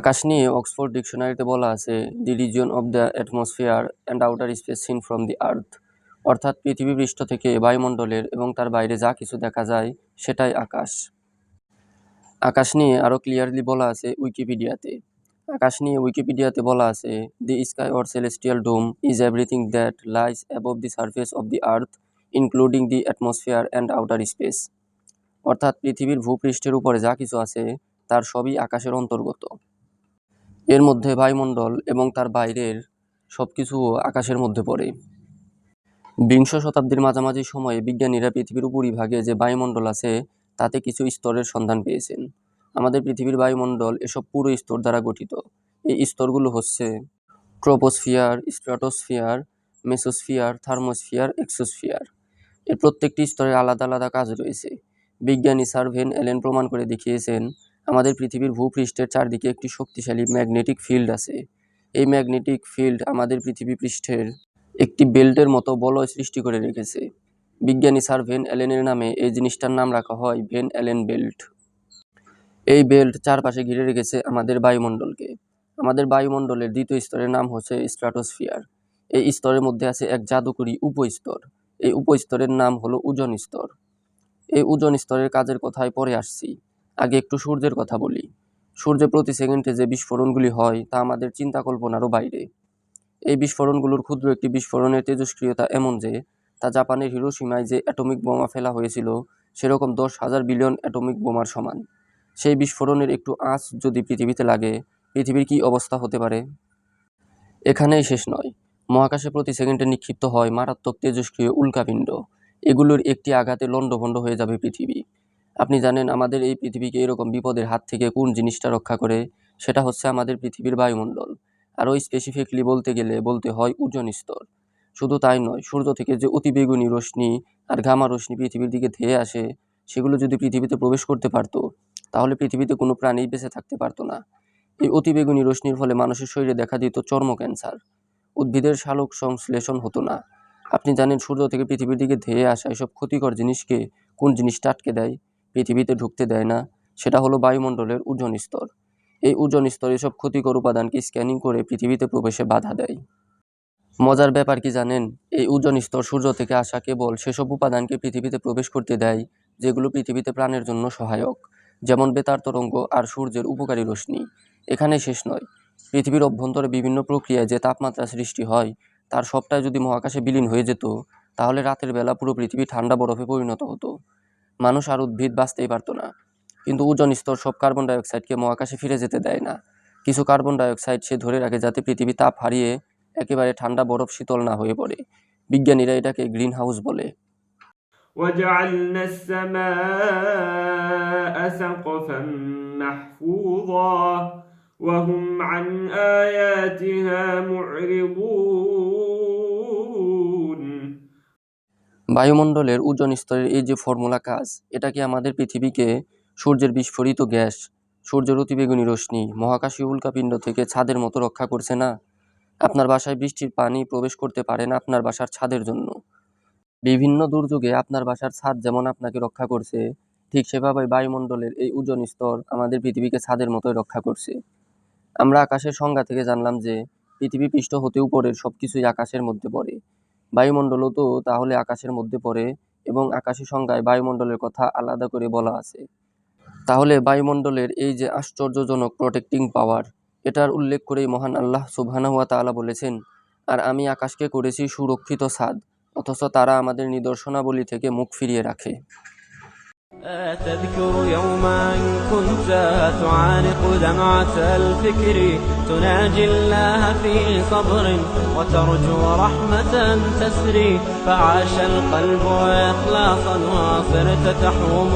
আকাশ নিয়ে অক্সফোর্ড ডিকশনারিতে বলা আছে, the region of the atmosphere and outer space seen from the earth অর্থাৎ পৃথিবী পৃষ্ঠ থেকে বায়ুমণ্ডলের এবং তার বাইরে যা কিছু দেখা যায়, সেটাই আকাশ। আকাশ নিয়ে আরও ক্লিয়ারলি বলা আছে উইকিপিডিয়াতে। আকাশ নিয়ে উইকিপিডিয়াতে বলা আছে, the sky or celestial dome is everything that lies above the surface of the earth, including the atmosphere and outer space অর্থাৎ পৃথিবীর ভূপৃষ্ঠের উপরে যা কিছু আছে, তার সবই আকাশের অন্তর্গত। এর মধ্যে বায়ুমণ্ডল এবং তার বাইরের সব কিছুও আকাশের মধ্যে পড়ে। বিংশ শতাব্দীর মাঝামাঝি সময়ে বিজ্ঞানীরা পৃথিবীর উপরিভাগে যে বায়ুমণ্ডল আছে, তাতে কিছু স্তরের সন্ধান পেয়েছেন। আমাদের পৃথিবীর বায়ুমণ্ডল এসব পুরো স্তর দ্বারা গঠিত। এই স্তরগুলো হচ্ছে troposphere, stratosphere, mesosphere, thermosphere, exosphere. এর প্রত্যেকটি স্তরে আলাদা আলাদা কাজ রয়েছে। বিজ্ঞানী সার্ভেন ভেন এলেন প্রমাণ করে দেখিয়েছেন আমাদের পৃথিবীর ভূপৃষ্ঠের চারদিকে একটি শক্তিশালী ম্যাগনেটিক ফিল্ড আছে। এই ম্যাগনেটিক ফিল্ড আমাদের পৃথিবী পৃষ্ঠের একটি বেল্টের মতো বলয় সৃষ্টি করে রেখেছে। বিজ্ঞানী স্যার ভেন অ্যালেনের নামে এই জিনিসটার নাম রাখা হয় ভেন অ্যালেন বেল্ট। এই বেল্ট চারপাশে ঘিরে রেখেছে আমাদের বায়ুমণ্ডলকে। আমাদের বায়ুমণ্ডলের দ্বিতীয় স্তরের নাম হচ্ছে স্ট্র্যাটোস্ফিয়ার। এই স্তরের মধ্যে আছে এক জাদুকরী উপস্তর। এই উপস্তরের নাম হলো ওজন স্তর। এই ওজন স্তরের কাজের কথায় পরে আসছি। আগে একটু সূর্যের কথা বলি। সূর্যে প্রতি সেকেন্ডে যে বিস্ফোরণগুলি হয়, তা আমাদের চিন্তা কল্পনারও বাইরে। এই বিস্ফোরণগুলোর ক্ষুদ্র একটি বিস্ফোরণের তেজস্ক্রিয়তা এমন যে, তা জাপানের হিরোসীমায় যে অ্যাটমিক বোমা ফেলা হয়েছিল, সেরকম দশ হাজার বিলিয়ন অ্যাটমিক বোমার সমান। সেই বিস্ফোরণের একটু আঁচ যদি পৃথিবীতে লাগে, পৃথিবীর কী অবস্থা হতে পারে? এখানেই শেষ নয়। মহাকাশে প্রতি সেকেন্ডে নিক্ষিপ্ত হয় মারাত্মক তেজস্ক্রিয় উল্কাপিণ্ড। এগুলোর একটি আঘাতে লণ্ডভণ্ড হয়ে যাবে পৃথিবী। আপনি জানেন আমাদের এই পৃথিবীকে এরকম বিপদের হাত থেকে কোন জিনিসটা রক্ষা করে? সেটা হচ্ছে আমাদের পৃথিবীর বায়ুমণ্ডল। আর ওই স্পেসিফিকলি বলতে গেলে বলতে হয় ওজন স্তর। শুধু তাই নয়, সূর্য থেকে যে অতিবেগুনি রশ্মি আর ঘামা রশ্মি পৃথিবীর দিকে ধেয়ে আসে, সেগুলো যদি পৃথিবীতে প্রবেশ করতে পারতো, তাহলে পৃথিবীতে কোনো প্রাণী বেঁচে থাকতে পারতো না। এই অতিবেগুনি রশ্মির ফলে মানুষের শরীরে দেখা দিত চর্ম ক্যান্সার। উদ্ভিদের শালক সংশ্লেষণ হতো না। আপনি জানেন সূর্য থেকে পৃথিবীর দিকে ধেয়ে আসা এসব ক্ষতিকর জিনিসকে কোন জিনিসটা আটকে দেয়? পৃথিবীতে ঢুকতে দেয় না, সেটা হলো বায়ুমণ্ডলের ওজন স্তর। এই ওজন স্তর এসব ক্ষতিকর উপাদানকে স্ক্যানিং করে পৃথিবীতে প্রবেশে বাধা দেয়। মজার ব্যাপার কি জানেন? এই ওজন স্তর সূর্য থেকে আসা কেবল সেসব উপাদানকে পৃথিবীতে প্রবেশ করতে দেয়, যেগুলো পৃথিবীতে প্রাণের জন্য সহায়ক, যেমন বেতার তরঙ্গ আর সূর্যের উপকারী রশ্মি। এখানে শেষ নয়। পৃথিবীর অভ্যন্তরে বিভিন্ন প্রক্রিয়ায় যে তাপমাত্রা সৃষ্টি হয়, তার সবটাই যদি মহাকাশে বিলীন হয়ে যেত, তাহলে রাতের বেলা পুরো পৃথিবী ঠান্ডা বরফে পরিণত হতো। মানুষ আর উদ্ভিদ বাঁচতেই পারতো না কিন্তু ওজন স্তর সব কার্বন ডাইঅক্সাইডকে মহাকাশে ফিরে যেতে দেয় না কিছু কার্বন ডাইঅক্সাইড সে ধরে রাখে যাতে পৃথিবী তাপ হারিয়ে একেবারে ঠান্ডা বরফ শীতল না হয়ে পড়ে বিজ্ঞানীরা এটাকে গ্রিন হাউস বলে وجعلنا السماء سقفا محفوظا وهم عن آياتها معرضون বায়ুমণ্ডলের ওজন স্তরের এই যে ফর্মুলা কাজ, এটা কি আমাদের পৃথিবীকে সূর্যের বিস্ফোরিত গ্যাস সূর্যের অতিবেগুনি রশ্মি মহাকাশী উল্কাপিণ্ড থেকে ছাদের মতো রক্ষা করছে না? আপনার বাসায় বৃষ্টির পানি প্রবেশ করতে পারে না আপনার বাসার ছাদের জন্য। বিভিন্ন দুর্যোগে আপনার বাসার ছাদ যেমন আপনাকে রক্ষা করছে, ঠিক সেভাবে বায়ুমণ্ডলের এই ওজন স্তর আমাদের পৃথিবীকে ছাদের মতোই রক্ষা করছে। আমরা আকাশের সংজ্ঞা থেকে জানলাম যে, পৃথিবী পৃষ্ঠ হতে উপরের সব কিছুই আকাশের মধ্যে পড়ে। বায়ুমণ্ডলও তো তাহলে আকাশের মধ্যে পড়ে এবং আকাশী সংজ্ঞায় বায়ুমণ্ডলের কথা আলাদা করে বলা আছে। তাহলে বায়ুমণ্ডলের এই যে আশ্চর্যজনক প্রোটেক্টিং পাওয়ার এটার উল্লেখ করেই মহান আল্লাহ সুবহানাহু ওয়া তাআলা বলেছেন, আর আমি আকাশকে করেছি সুরক্ষিত ছাদ অথচ তারা আমাদের নিদর্শনাবলী থেকে মুখ ফিরিয়ে রাখে। تذكر يوما كنت تعانق دمعة الفكر تناجي الله في صبر وترجو رحمة تسري فعاش القلب إخلاصا وصرت تحوم